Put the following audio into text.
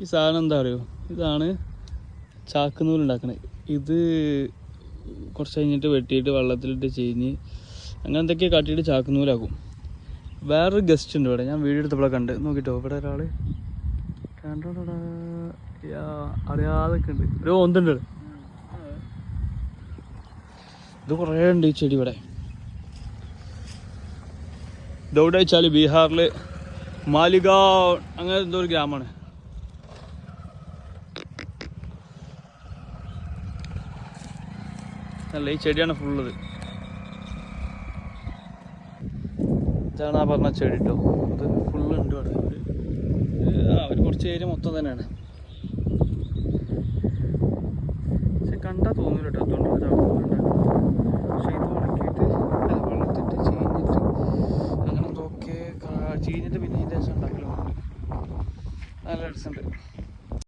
ഈ സാധനം എന്താ പറയുക ഇതാണ് നൂൽ ഉണ്ടാക്കണത് ഇത് കുറച്ച് കഴിഞ്ഞിട്ട് വെട്ടിയിട്ട് വെള്ളത്തിലിട്ട് ചീഞ്ഞ് അങ്ങനെ എന്തൊക്കെയോ ചാക്ക് നൂലാക്കും വേറൊരു ഗസ്റ്റ് ഉണ്ട് ഇവിടെ. ഞാൻ വീഡിയോ എടുത്തപ്പോഴെ കണ്ട്. നോക്കിട്ടോ ഇവിടെ ഒരാൾ കണ്ടോടാ. അറിയാതൊക്കെ ഉണ്ട്. ഒരു ഒന്നുണ്ട്. ഇത് കുറേ ഉണ്ട് ഈ ചെടി ഇവിടെ. ഇതെവിടെ വെച്ചാൽ ബീഹാറിൽ മാലിഗാവ് അങ്ങനെ എന്തോ ഒരു ഗ്രാമമാണ്. അല്ല ഈ ചെടിയാണ് ഫുള്ളത് ഇതാണ് ആ പറഞ്ഞ ചെടി കേട്ടോ അത് ഫുള്ള് ഉണ്ട് ആ ഒരു കുറച്ച് ഏരിയ മൊത്തം തന്നെയാണ്. പക്ഷെ കണ്ടാ തോന്നില്ല കേട്ടോ അതുകൊണ്ട് ഒരു പക്ഷെ ഇത് ഉണക്കിയിട്ട് അല്ല, വെള്ളത്തിട്ട് ചീഞ്ഞിട്ട് അങ്ങനെ എന്തൊക്കെ ചീഞ്ഞിട്ട് പിന്നെ ഇതിന്റെ ശേഷം ഉണ്ടാക്കലുണ്ട് നല്ല രസമുണ്ട്.